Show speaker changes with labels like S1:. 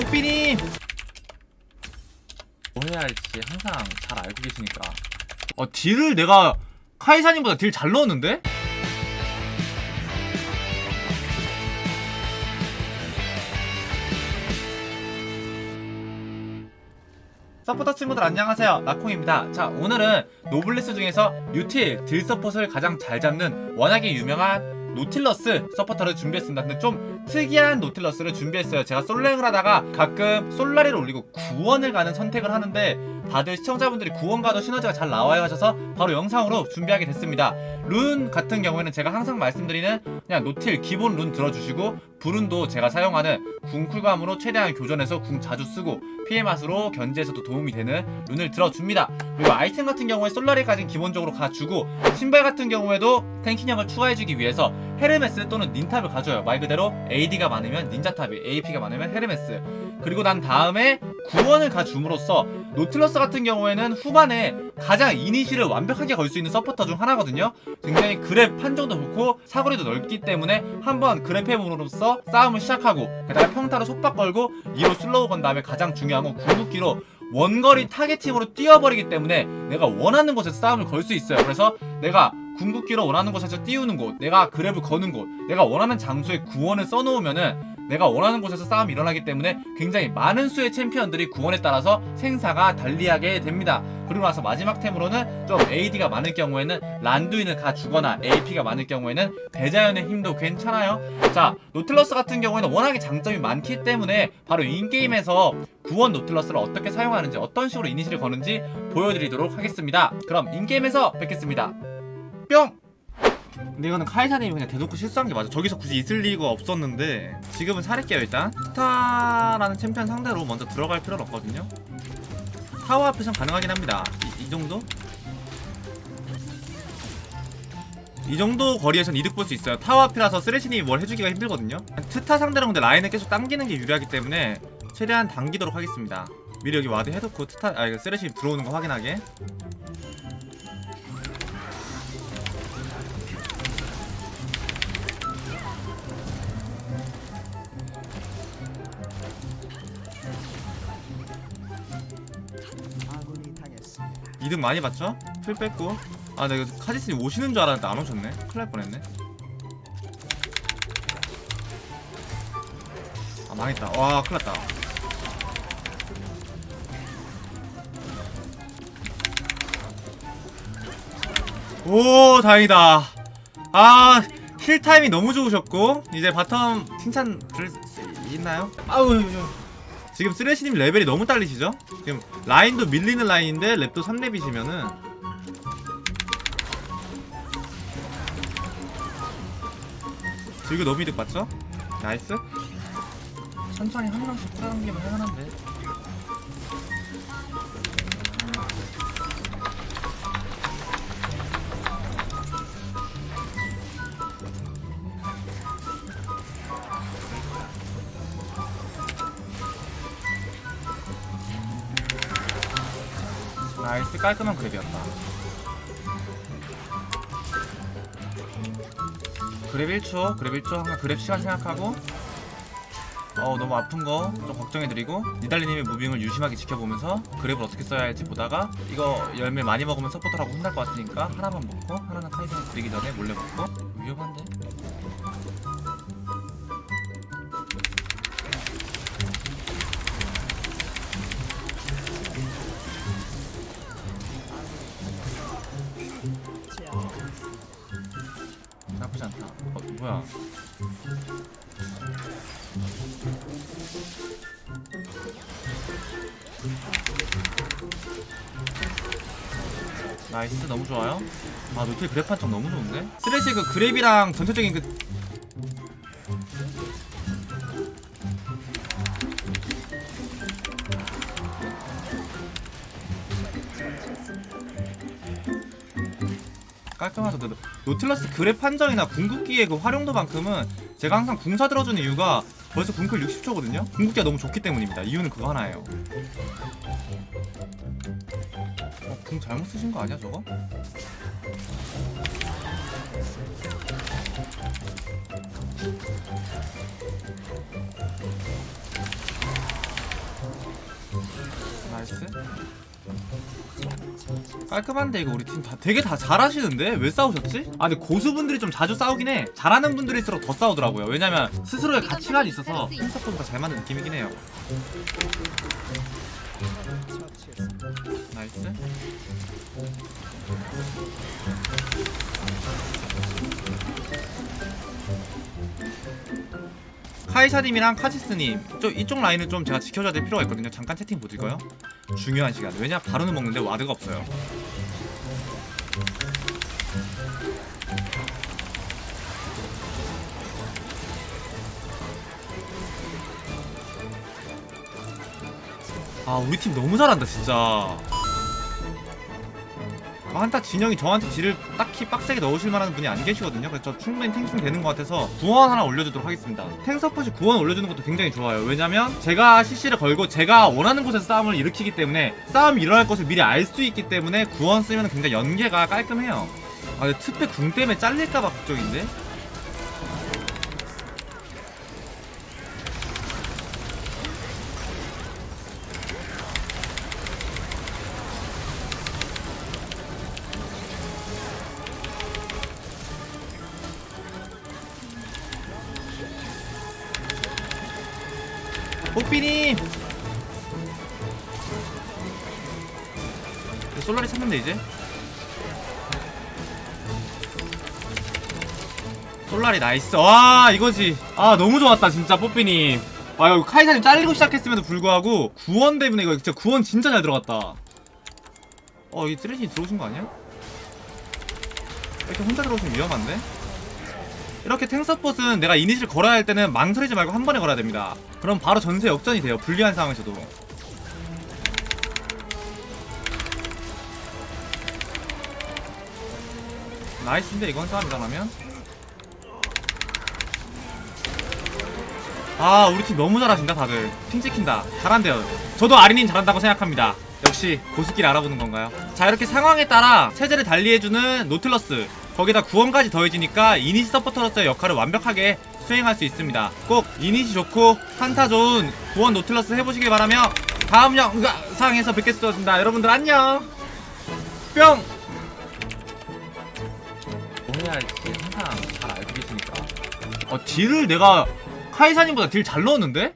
S1: 뽀삐님 뭐 해야 할지 항상 잘 알고 계시니까. 어 딜을 내가 카이사님보다 딜 잘 넣었는데? 서포터 친구들 안녕하세요. 나콩입니다. 자 오늘은 노블레스 중에서 유틸 딜 서폿을 가장 잘 잡는 워낙에 유명한 노틸러스 서포터를 준비했습니다. 근데 좀 특이한 노틸러스를 준비했어요. 제가 솔랭을 하다가 가끔 솔라리를 올리고 구원을 가는 선택을 하는데 다들 시청자분들이 구원 가도 시너지가 잘 나와야 하셔서 바로 영상으로 준비하게 됐습니다. 룬 같은 경우에는 제가 항상 말씀드리는 그냥 노틸 기본 룬 들어주시고 불운도 제가 사용하는 궁 쿨감으로 최대한 교전해서 궁 자주 쓰고 피해 맛으로 견제에서도 도움이 되는 룬을 들어줍니다. 그리고 아이템 같은 경우에 솔라리까지는 기본적으로 가주고 신발 같은 경우에도 탱킹력을 추가해주기 위해서 헤르메스 또는 닌탑을 가져요. 말 그대로 AD가 많으면 닌자탑이, AP가 많으면 헤르메스. 그리고 난 다음에 구원을 가줌으로써 노틸러스 같은 경우에는 후반에 가장 이니시를 완벽하게 걸 수 있는 서포터 중 하나거든요. 굉장히 그랩 판정도 좋고 사거리도 넓기 때문에 한번 그랩 해봄으로써 싸움을 시작하고 그 다음에 평타로 속박 걸고 2로 슬로우 건 다음에 가장 중요한 건 궁극기로 원거리 타겟팅으로 뛰어버리기 때문에 내가 원하는 곳에서 싸움을 걸 수 있어요. 그래서 내가 궁극기로 원하는 곳에서 띄우는 곳, 내가 그랩을 거는 곳, 내가 원하는 장소에 구원을 써놓으면은 내가 원하는 곳에서 싸움이 일어나기 때문에 굉장히 많은 수의 챔피언들이 구원에 따라서 생사가 달리하게 됩니다. 그리고 나서 마지막 템으로는 좀 AD가 많을 경우에는 란두인을 가 주거나 AP가 많을 경우에는 배자연의 힘도 괜찮아요. 자, 노틸러스 같은 경우에는 워낙에 장점이 많기 때문에 바로 인게임에서 구원 노틸러스를 어떻게 사용하는지 어떤 식으로 이니시를 거는지 보여드리도록 하겠습니다. 그럼 인게임에서 뵙겠습니다. 뿅! 근데 이거는 카이사님이 그냥 대놓고 실수한 게 맞아. 저기서 굳이 있을 리가 없었는데 지금은 살릴게요 일단. 스타라는 챔피언 상대로 먼저 들어갈 필요는 없거든요. 타워 앞에선 가능하긴 합니다. 이, 이 정도? 이 정도 거리에선 이득 볼 수 있어요. 타워 앞이라서 쓰레시님이 뭘 해주기가 힘들거든요. 트타 상대로 근데 라인을 계속 당기는 게 유리하기 때문에 최대한 당기도록 하겠습니다. 미리 여기 와드 해놓고 트타 아 이거 쓰레시 들어오는 거 확인하게. 이득 많이 봤죠? 풀 뺐고. 아 내가 카지스님 오시는 줄 알았는데 안 오셨네. 큰일 날 뻔했네. 아 망했다. 와 큰일 났다. 오 다행이다. 아 힐타임이 너무 좋으셨고 이제 바텀 칭찬 들을 수 있나요? 아우 지금 쓰레시님 레벨이 너무 딸리시죠? 지금 라인도 밀리는 라인인데 랩도 3렙이시면은 이거 너무 이득 봤죠? 나이스 천천히 한 명씩 끌어당기면 할만한데 나이스 깔끔한 그랩이었다 그랩 1초 그랩 1초 항상 그랩 시간 생각하고 어 너무 아픈 거 좀 걱정해드리고 니달리님의 무빙을 유심하게 지켜보면서 그랩을 어떻게 써야 할지 보다가 이거 열매 많이 먹으면 서포터라고 혼날 것 같으니까 하나만 먹고 하나는 카이드에 드리기 전에 몰래 먹고 위험한데? 뭐야? 나이스 너무 좋아요. 아 노틸 그랩 판정 너무 좋은데? 쓰레시 그 그랩이랑 전체적인 그 깔끔하죠 노- 노틸러스 그랩 판정이나 궁극기의 그 활용도만큼은 제가 항상 궁사 들어주는 이유가 벌써 궁클 60초거든요. 궁극기가 너무 좋기 때문입니다. 이유는 그거 하나예요. 어, 궁 잘못 쓰신 거 아니야 저거? 깔끔한데 이거 우리 팀 다 되게 다 잘하시는데? 왜 싸우셨지? 아 근데 고수분들이 좀 자주 싸우긴 해. 잘하는 분들일수록 더 싸우더라고요. 왜냐면 스스로의 가치관이 있어서 팀서포트가 잘 맞는 느낌이긴 해요. 나이스. 카이사님이랑 카지스님 저 이쪽 라인을 좀 제가 지켜줘야 될 필요가 있거든요. 잠깐 채팅 보실까요? 중요한 시간. 왜냐 바로는 먹는데 와드가 없어요. 아 우리 팀 너무 잘한다 진짜. 아, 한타 진영이 저한테 딜을 딱히 빡세게 넣으실 만한 분이 안 계시거든요. 그래서 저 충분히 탱킹 되는 것 같아서 구원 하나 올려주도록 하겠습니다. 탱서폿이 구원 올려주는 것도 굉장히 좋아요. 왜냐면 제가 CC를 걸고 제가 원하는 곳에서 싸움을 일으키기 때문에 싸움이 일어날 것을 미리 알 수 있기 때문에 구원 쓰면 굉장히 연계가 깔끔해요. 아 근데 특배 궁 때문에 잘릴까봐 걱정인데 뽀삐님 솔라리 찾는데 이제? 솔라리 나이스. 와 이거지. 아 너무 좋았다 진짜 뽀삐님. 와 이거 카이사님 잘리고 시작했음에도 불구하고 구원 때문에 이거 진짜 구원 진짜 잘 들어갔다. 어이 쓰레기 들어오신 거 아니야? 이렇게 혼자 들어오시면 위험한데? 이렇게 탱서폿은 내가 이니시를 걸어야 할 때는 망설이지 말고 한 번에 걸어야 됩니다. 그럼 바로 전세 역전이 돼요. 불리한 상황에서도. 나이스인데 이건 싸움이잖아면? 아 우리 팀 너무 잘하신다 다들. 핑 찍힌다. 잘한대요. 저도 아린님 잘한다고 생각합니다. 역시 고수끼리 알아보는 건가요? 자 이렇게 상황에 따라 체제를 달리해주는 노틀러스 거기다 구원까지 더해지니까 이니시 서포터로서의 역할을 완벽하게 수행할 수 있습니다. 꼭 이니시 좋고 한타 좋은 구원 노틀러스 해보시길 바라며 다음 영상에서 뵙겠습니다. 여러분들 안녕! 뿅! 뭐 해야 할지 항상 잘 알고 계시니까. 어 딜을 내가 카이사님보다 딜 잘 넣었는데?